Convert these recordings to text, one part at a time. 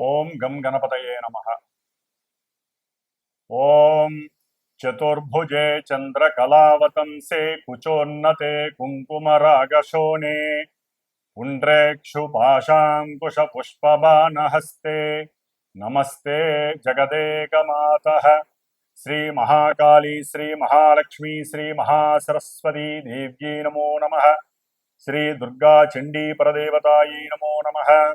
ओम गम गणपतये नमः। ॐ चतुर्भुजे चंद्रकलावतंसे कुचोन्नते कुंकुमरागशोने पुण्ड्रेक्षुपाशाङ्कुशपुष्पबाणहस्ते नमस्ते जगदेकमातः। श्रीमहाकाली, श्रीमहालक्ष्मी, श्रीमहासरस्वती देव्यै नमो नमः। श्रीदुर्गाचण्डीपरदेवतायै नमो नमः।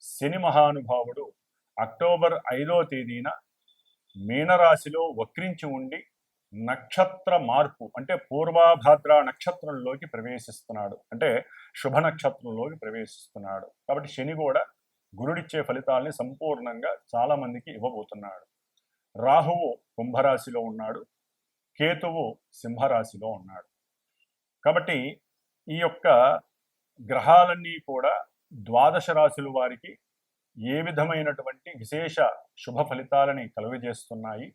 శని మహానుభావుడు అక్టోబర్ ఐదో తేదీన మీనరాశిలో వక్రించి ఉండి నక్షత్ర మార్పు అంటే పూర్వాభాద్ర నక్షత్రంలోకి ప్రవేశిస్తున్నాడు. అంటే శుభ నక్షత్రంలోకి ప్రవేశిస్తున్నాడు. కాబట్టి శని కూడా గురుడిచ్చే ఫలితాల్ని సంపూర్ణంగా చాలామందికి ఇవ్వబోతున్నాడు. రాహువు కుంభరాశిలో ఉన్నాడు. కేతువు సింహరాశిలో ఉన్నాడు. కాబట్టి ఈ యొక్క గ్రహాలన్నీ కూడా ద్వాదశ రాశుల వారికి ఏ విధమైనటువంటి విశేష శుభ ఫలితాలని కలుగజేస్తున్నాయి?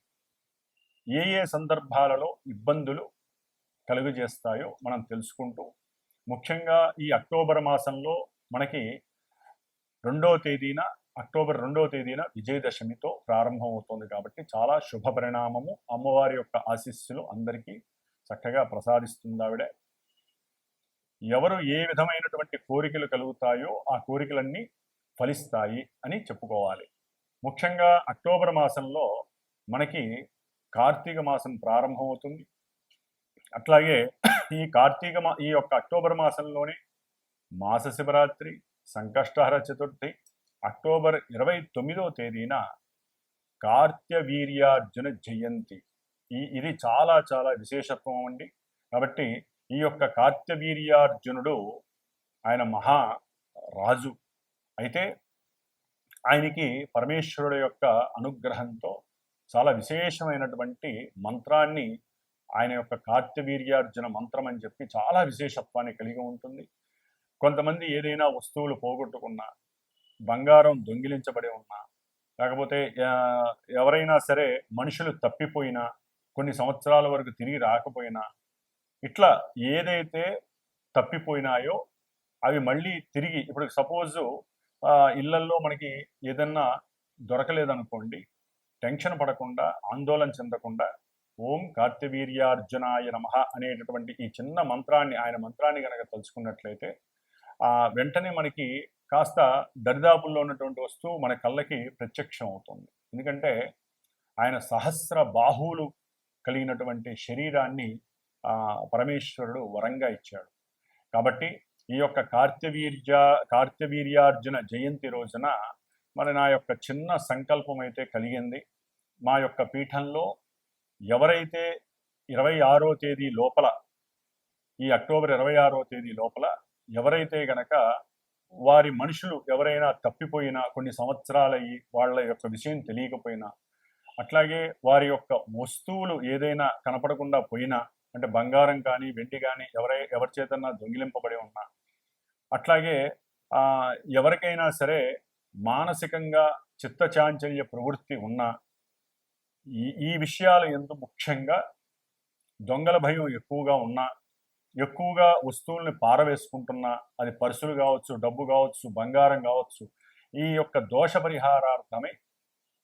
ఏ ఏ సందర్భాలలో ఇబ్బందులు కలుగజేస్తాయో మనం తెలుసుకుంటూ ముఖ్యంగా ఈ అక్టోబర్ మాసంలో మనకి రెండవ తేదీన అక్టోబర్ రెండవ తేదీన విజయదశమితో ప్రారంభమవుతోంది కాబట్టి చాలా శుభ పరిణామము అమ్మవారి యొక్క ఆశీస్సులు అందరికీ చక్కగా ప్రసాదిస్తుంది ఆవిడే. ఎవరు ఏ విధమైనటువంటి కోరికలు కలుగుతాయో ఆ కోరికలన్నీ ఫలిస్తాయి అని చెప్పుకోవాలి. ముఖ్యంగా అక్టోబర్ మాసంలో మనకి కార్తీక మాసం ప్రారంభమవుతుంది. అట్లాగే ఈ కార్తీక మా ఈ యొక్క అక్టోబర్ మాసంలోనే మాస శివరాత్రి సంకష్టహర చతుర్థి అక్టోబర్ ఇరవై తొమ్మిదవ తేదీన కార్త్యవీర్యార్జున జయంతి. ఈ ఇది చాలా చాలా విశేషత్వం అండి. కాబట్టి ఈ యొక్క కార్తవీర్యార్జునుడు ఆయన మహా రాజు. అయితే ఆయనకి పరమేశ్వరుడు యొక్క అనుగ్రహంతో చాలా విశేషమైనటువంటి మంత్రాన్ని ఆయన యొక్క కార్తవీర్యార్జున మంత్రం అని చెప్పి చాలా విశేషత్వాన్ని కలిగి ఉంటుంది. కొంతమంది ఏదైనా వస్తువులు పోగొట్టుకున్నా బంగారం దొంగిలించబడి ఉన్నా లేకపోతే ఎవరైనా సరే మనుషులు తప్పిపోయినా కొన్ని సంవత్సరాల వరకు తిరిగి రాకపోయినా ఇట్లా ఏదైతే తప్పిపోయినాయో అవి మళ్ళీ తిరిగి ఇప్పుడు సపోజ్ ఇళ్ళల్లో మనకి ఏదన్నా దొరకలేదనుకోండి టెన్షన్ పడకుండా ఆందోళన చెందకుండా ఓం కార్తవీర్యార్జునాయ నమ అనేటటువంటి ఈ చిన్న మంత్రాన్ని ఆయన మంత్రాన్ని కనుక తలుచుకున్నట్లయితే వెంటనే మనకి కాస్త దరిదాపుల్లో ఉన్నటువంటి వస్తువు మన కళ్ళకి ప్రత్యక్షం అవుతుంది. ఎందుకంటే ఆయన సహస్ర బాహువులు కలిగినటువంటి శరీరాన్ని పరమేశ్వరుడు వరంగా ఇచ్చాడు. కాబట్టి ఈ యొక్క కార్తవీర్య కార్తవీర్యార్జున జయంతి రోజున మరి నా యొక్క చిన్న సంకల్పం అయితే కలిగింది. మా యొక్క పీఠంలో ఎవరైతే ఇరవై ఆరో తేదీ లోపల ఈ అక్టోబర్ ఇరవై ఆరో తేదీ లోపల ఎవరైతే గనక వారి మనుషులు ఎవరైనా తప్పిపోయినా కొన్ని సంవత్సరాలయ్యి వాళ్ళ యొక్క విషయం తెలియకపోయినా అట్లాగే వారి యొక్క వస్తువులు ఏదైనా కనపడకుండా పోయినా అంటే బంగారం కానీ వెండి కానీ ఎవరై ఎవరి చేతన్నా దొంగిలింపబడి ఉన్నా అట్లాగే ఎవరికైనా సరే మానసికంగా చిత్తచాంచల్య ప్రవృత్తి ఉన్నా ఈ ఈ విషయాలు ఎందు ముఖ్యంగా దొంగల భయం ఎక్కువగా ఉన్నా ఎక్కువగా వస్తువుల్ని పారవేసుకుంటున్నా అది పర్సులు కావచ్చు డబ్బు కావచ్చు బంగారం కావచ్చు ఈ యొక్క దోష పరిహారార్థమై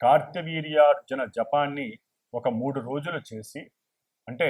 కార్తవీర్యార్జున జపాన్ని ఒక మూడు రోజులు చేసి అంటే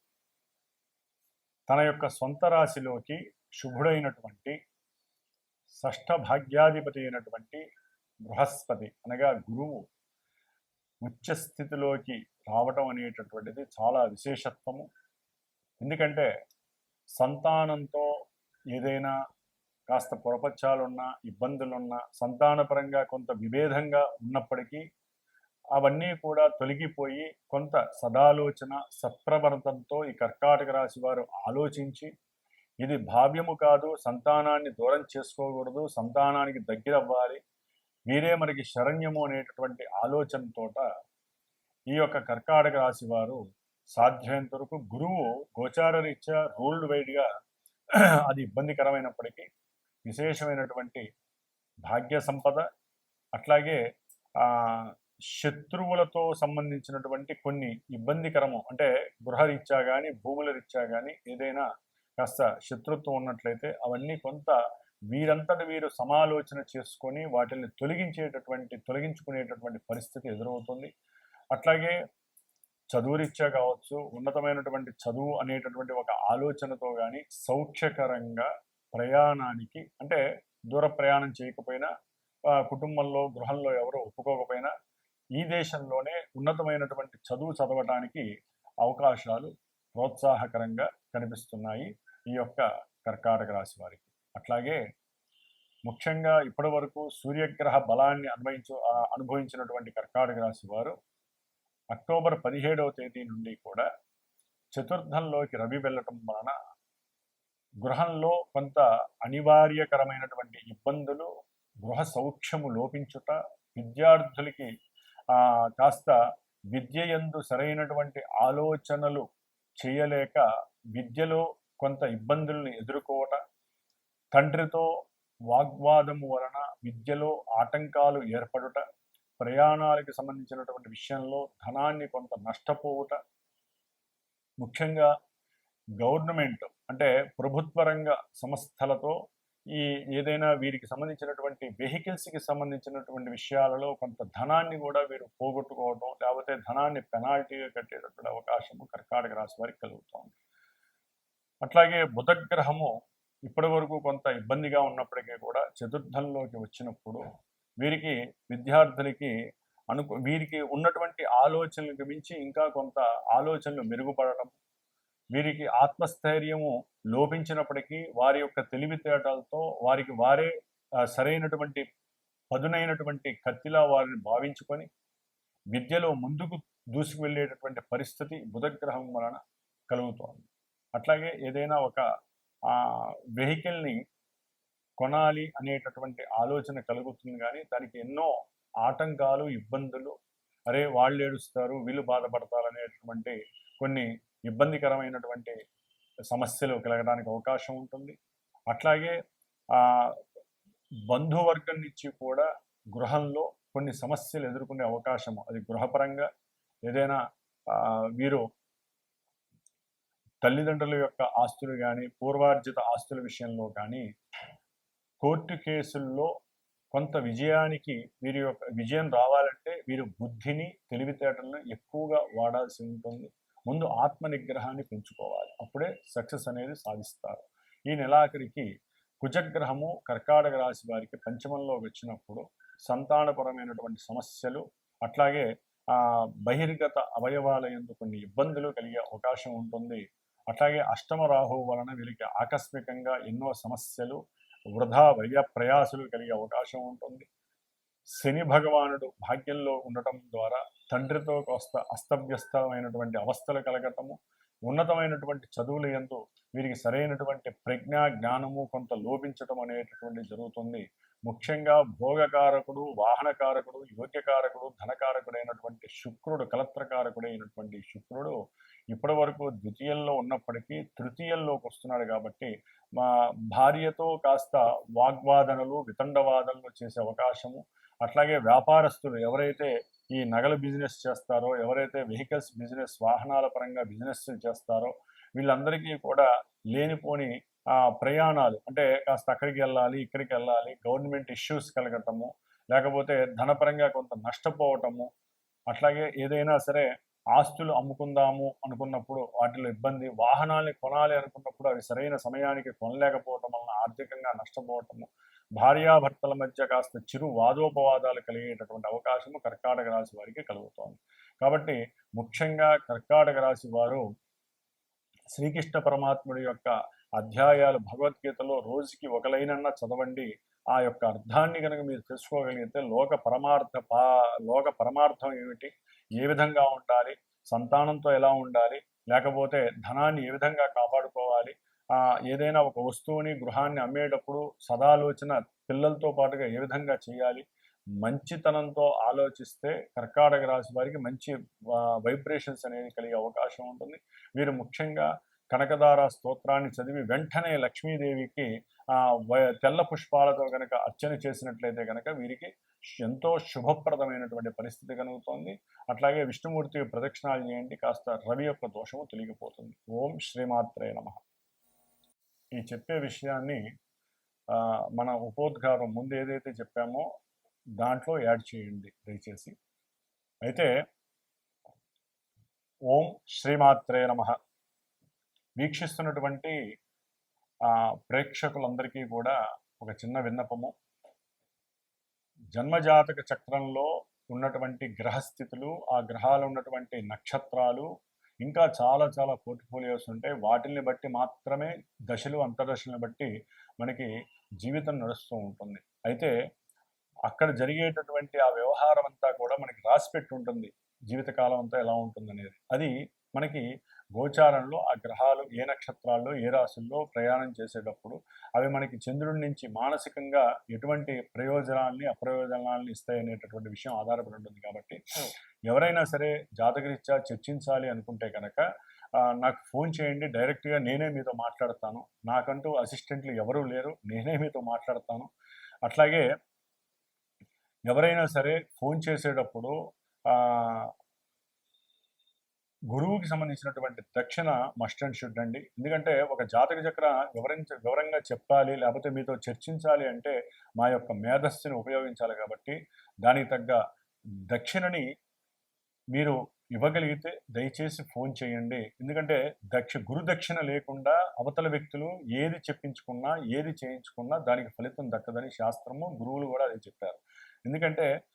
తన యొక్క సొంత రాశిలోకి శుభుడైనటువంటి షష్ఠ భాగ్యాధిపతి అయినటువంటి బృహస్పతి అనగా గురువు ఉచ్చస్థితిలోకి రావటం అనేటటువంటిది చాలా విశేషత్వము. ఎందుకంటే సంతానంతో ఏదైనా కాస్త పొరపచ్చాలున్నా ఇబ్బందులున్నా సంతానపరంగా కొంత విభేదంగా ఉన్నప్పటికీ అవన్నీ కూడా తొలగిపోయి కొంత సదాలోచన సత్ప్రవర్తంతో ఈ కర్కాటక రాశి వారు ఆలోచించి ఇది భావ్యము కాదు సంతానాన్ని దూరం చేసుకోకూడదు సంతానానికి దగ్గర అవ్వాలి వీరే మనకి శరణ్యము అనేటటువంటి ఆలోచనతోట ఈ యొక్క కర్కాటక రాశి వారు సాధ్యమైనంత వరకు గురువు గోచార రీత్యా రూల్డ్ వైడ్గా అది ఇబ్బందికరమైనప్పటికీ విశేషమైనటువంటి భాగ్య సంపద అట్లాగే శత్రువులతో సంబంధించినటువంటి కొన్ని ఇబ్బందికరము అంటే గృహరీత్యా కానీ భూముల రీత్యా కానీ ఏదైనా కాస్త శత్రుత్వం ఉన్నట్లయితే అవన్నీ కొంత వీరంతటి వీరు సమాలోచన చేసుకొని వాటిని తొలగించేటటువంటి తొలగించుకునేటటువంటి పరిస్థితి ఎదురవుతుంది. అట్లాగే చదువురీత్యా కావచ్చు ఉన్నతమైనటువంటి చదువు అనేటటువంటి ఒక ఆలోచనతో కానీ సౌఖ్యకరంగా ప్రయాణానికి అంటే దూర ప్రయాణం చేయకపోయినా కుటుంబంలో గృహంలో ఎవరు ఒప్పుకోకపోయినా ఈ దేశంలోనే ఉన్నతమైనటువంటి చదువు చదవటానికి అవకాశాలు ప్రోత్సాహకరంగా కనిపిస్తున్నాయి ఈ యొక్క కర్కాటక రాశి వారికి. అట్లాగే ముఖ్యంగా ఇప్పటి వరకు సూర్యగ్రహ బలాన్ని అనుభవించు అనుభవించినటువంటి కర్కాటక రాశి వారు అక్టోబర్ పదిహేడవ తేదీ నుండి కూడా చతుర్థంలోకి రవి వెళ్ళటం వలన గృహంలో కొంత అనివార్యకరమైనటువంటి ఇబ్బందులు గృహ సౌఖ్యము లోపించుట విద్యార్థులకి కాస్త విద్య ఎందు సరైనటువంటి ఆలోచనలు చేయలేక విద్యలో కొంత ఇబ్బందులను ఎదుర్కోవట తండ్రితో వాగ్వాదము వలన విద్యలో ఆటంకాలు ఏర్పడుట ప్రయాణాలకు సంబంధించినటువంటి విషయంలో ధనాన్ని కొంత నష్టపోవుట ముఖ్యంగా గవర్నమెంట్ అంటే ప్రభుత్వ రంగ సంస్థలతో ఈ ఏదైనా వీరికి సంబంధించినటువంటి వెహికల్స్కి సంబంధించినటువంటి విషయాలలో కొంత ధనాన్ని కూడా వీరు పోగొట్టుకోవడం లేకపోతే ధనాన్ని పెనాల్టీగా కట్టేటటువంటి అవకాశము కర్కాటక రాశి వారికి కలుగుతోంది. అట్లాగే బుధగ్రహము ఇప్పటి వరకు కొంత ఇబ్బందిగా ఉన్నప్పటికీ కూడా చతుర్థంలోకి వచ్చినప్పుడు వీరికి విద్యార్థులకి అనుకు వీరికి ఉన్నటువంటి ఆలోచనలకు మించి ఇంకా కొంత ఆలోచనలు మెరుగుపడటం వీరికి ఆత్మస్థైర్యము లోపించినప్పటికీ వారి యొక్క తెలివితేటలతో వారికి వారే సరైనటువంటి పదునైనటువంటి కత్తిలా వారిని భావించుకొని విద్యలో ముందుకు దూసుకు వెళ్ళేటటువంటి పరిస్థితి బుధగ్రహం వలన కలుగుతోంది. అట్లాగే ఏదైనా ఒక వెహికల్ని కొనాలి అనేటటువంటి ఆలోచన కలుగుతుంది కానీ దానికి ఎన్నో ఆటంకాలు ఇబ్బందులు అరే వాళ్ళు ఏడుస్తారు వీళ్ళు బాధపడతారు అనేటటువంటి కొన్ని ఇబ్బందికరమైనటువంటి సమస్యలు కలగడానికి అవకాశం ఉంటుంది. అట్లాగే బంధువర్గం నుంచి కూడా గృహంలో కొన్ని సమస్యలు ఎదుర్కొనే అవకాశం అది గృహపరంగా ఏదైనా వీరు తల్లిదండ్రుల యొక్క ఆస్తులు కానీ పూర్వార్జిత ఆస్తుల విషయంలో కానీ కోర్టు కేసుల్లో కొంత విజయానికి వీరి యొక్క విజయం రావాలంటే వీరు బుద్ధిని తెలివితేటలను ఎక్కువగా వాడాల్సి ఉంటుంది. ముందు ఆత్మ నిగ్రహాన్ని పెంచుకోవాలి. అప్పుడే సక్సెస్ అనేది సాధిస్తారు. ఈ నెలాఖరికి కుజగ్రహము కర్కాటక రాశి వారికి పంచమంలో వచ్చినప్పుడు సంతానపరమైనటువంటి సమస్యలు అట్లాగే ఆ బహిర్గత అవయవాల ఎందు కొన్ని ఇబ్బందులు కలిగే అవకాశం ఉంటుంది. అట్లాగే అష్టమ రాహువు వలన వీరికి ఆకస్మికంగా ఎన్నో సమస్యలు వృధా వ్యయ ప్రయాసులు కలిగే అవకాశం ఉంటుంది. శని భగవానుడు భాగ్యంలో ఉండటం ద్వారా తండ్రితో కాస్త అస్తవ్యస్తమైనటువంటి అవస్థలు కలగటము ఉన్నతమైనటువంటి చదువుల ఎందు వీరికి సరైనటువంటి ప్రజ్ఞ జ్ఞానము కొంత లోపించటం అనేటటువంటి జరుగుతుంది. ముఖ్యంగా భోగకారకుడు వాహనకారకుడు యోగ్యకారకుడు ధనకారకుడైనటువంటి శుక్రుడు కలత్రకారకుడైనటువంటి శుక్రుడు ఇప్పటి వరకు ద్వితీయంలో ఉన్నప్పటికీ తృతీయంలోకి వస్తున్నాడు కాబట్టి మా భార్యతో కాస్త వాగ్వాదనలు వితండవాదనలు చేసే అవకాశము అట్లాగే వ్యాపారస్తులు ఎవరైతే ఈ నగల బిజినెస్ చేస్తారో ఎవరైతే వెహికల్స్ బిజినెస్ వాహనాల పరంగా బిజినెస్ చేస్తారో వీళ్ళందరికీ కూడా లేనిపోని ప్రయాణాలు అంటే కాస్త అక్కడికి వెళ్ళాలి ఇక్కడికి వెళ్ళాలి గవర్నమెంట్ ఇష్యూస్ కలగటము లేకపోతే ధనపరంగా కొంత నష్టపోవటము అట్లాగే ఏదైనా సరే ఆస్తులు అమ్ముకుందాము అనుకున్నప్పుడు వాటిలో ఇబ్బంది వాహనాల్ని కొనాలి అనుకున్నప్పుడు అవి సరైన సమయానికి కొనలేకపోవటం వలన ఆర్థికంగా నష్టపోవటము భార్యాభర్తల మధ్య కాస్త చిరు వాదోపవాదాలు కలిగేటటువంటి అవకాశము కర్కాటక రాశి వారికి కలుగుతోంది. కాబట్టి ముఖ్యంగా కర్కాటక రాశి వారు శ్రీకృష్ణ పరమాత్ముడి యొక్క అధ్యాయాలు భగవద్గీతలో రోజుకి ఒకలైనన్నా చదవండి. ఆ యొక్క అర్థాన్ని కనుక మీరు తెలుసుకోగలిగితే లోక పరమార్థ పా లోక పరమార్థం ఏమిటి? ఏ విధంగా ఉండాలి? సంతానంతో ఎలా ఉండాలి? లేకపోతే ధనాన్ని ఏ విధంగా కాపాడుకోవాలి? ఏదైనా ఒక వస్తువుని గృహాన్ని అమ్మేటప్పుడు సదాలోచన పిల్లలతో పాటుగా ఏ విధంగా చేయాలి? మంచితనంతో ఆలోచిస్తే కర్కాటక రాశి వారికి మంచి వైబ్రేషన్స్ అనేది కలిగే అవకాశం ఉంటుంది. వీరు ముఖ్యంగా కనకదార స్తోత్రాన్ని చదివి వెంటనే లక్ష్మీదేవికి తెల్ల పుష్పాలతో కనుక అర్చన చేసినట్లయితే కనుక వీరికి ఎంతో శుభప్రదమైనటువంటి పరిస్థితి కలుగుతోంది. అట్లాగే విష్ణుమూర్తి ప్రదక్షిణాలు చేయండి. కాస్త రవి యొక్క దోషము తొలగిపోతుంది. ఓం శ్రీమాత్రే నమ. ఈ చెప్పే విషయాన్ని మన ఉపోద్ఘాతం ముందు ఏదైతే చెప్పామో దాంట్లో యాడ్ చేయండి దయచేసి. అయితే ఓం శ్రీమాత్రే నమ. వీక్షిస్తున్నటువంటి ప్రేక్షకులందరికీ కూడా ఒక చిన్న విన్నపము. జన్మజాతక చక్రంలో ఉన్నటువంటి గ్రహస్థితులు ఆ గ్రహాలు ఉన్నటువంటి నక్షత్రాలు ఇంకా చాలా చాలా పోర్ట్ఫోలియోస్ ఉంటాయి వాటిని బట్టి మాత్రమే దశలు అంతర్దశలను బట్టి మనకి జీవితం నడుస్తూ ఉంటుంది. అయితే అక్కడ జరిగేటటువంటి ఆ వ్యవహారం అంతా కూడా మనకి రాసిపెట్టి ఉంటుంది జీవితకాలం అంతా ఎలా ఉంటుంది అనేది అది మనకి గోచారంలో ఆ గ్రహాలు ఏ నక్షత్రాల్లో ఏ రాశుల్లో ప్రయాణం చేసేటప్పుడు అవి మనకి చంద్రుడి నుంచి మానసికంగా ఎటువంటి ప్రయోజనాల్ని అప్రయోజనాల్ని ఇస్తాయనేటటువంటి విషయం ఆధారపడి ఉంటుంది కాబట్టి ఎవరైనా సరే జాతకరీత్యా చర్చించాలి అనుకుంటే కనుక నాకు ఫోన్ చేయండి డైరెక్ట్గా నేనే మీతో మాట్లాడతాను. నాకంటూ అసిస్టెంట్లు ఎవరూ లేరు నేనే మీతో మాట్లాడతాను. అట్లాగే ఎవరైనా సరే ఫోన్ చేసేటప్పుడు గురువుకి సంబంధించినటువంటి దక్షిణ మస్ట్ అండ్ షుడ్ అండి. ఎందుకంటే ఒక జాతక చక్ర వివరించ వివరంగా చెప్పాలి లేకపోతే మీతో చర్చించాలి అంటే మా యొక్క మేధస్సుని ఉపయోగించాలి కాబట్టి దానికి తగ్గ దక్షిణని మీరు ఇవ్వగలిగితే దయచేసి ఫోన్ చేయండి. ఎందుకంటే దక్ష గురు దక్షిణ లేకుండా అవతల వ్యక్తులు ఏది చెప్పించుకున్నా ఏది చేయించుకున్నా దానికి ఫలితం దక్కదని శాస్త్రము గురువులు కూడా అది చెప్పారు. ఎందుకంటే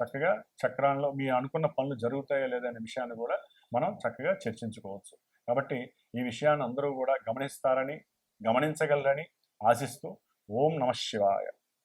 చక్కగా చక్రాల్లో మీ అనుకున్న పనులు జరుగుతాయో లేదనే విషయాన్ని కూడా మనం చక్కగా చర్చించుకోవచ్చు. కాబట్టి ఈ విషయాన్ని అందరూ కూడా గమనిస్తారని గమనించగలరని ఆశిస్తూ ఓం నమ శివాయ.